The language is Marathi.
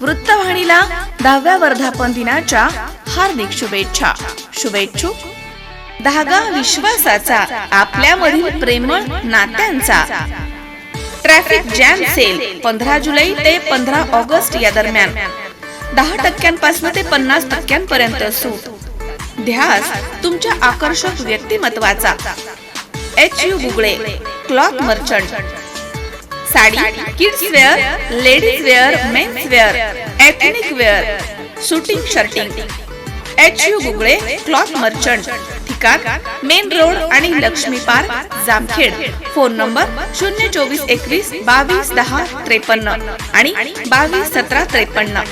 वृत्तवाहिनीला दहाव्या वर्धापन दिनाच्या हार्दिक शुभेच्छा. शुभेच्छुक धागा विश्वासाचा आपल्यामधील प्रेमळ नात्यांचा. ट्रॅफिक जॅम सेल पंधरा जुलै ते पंधरा ऑगस्ट या दरम्यान. दहा टक्क्यांपासून ते पन्नास टक्क्यांपर्यंत सूट. ध्यास तुमच्या आकर्षक व्यक्तिमत्वाचा. H U Gugale cloth merchant. Sari kids wear ladies wear men's wear. Ethnic wear suiting shirting H U Gugale cloth merchant ठिकाण मेन रोड आणि Lakshmi park Jamkhed phone number शून्य चोवीस एकवीस बावीस दहा त्रेपन्न आणि बावीस सतरा त्रेपन्न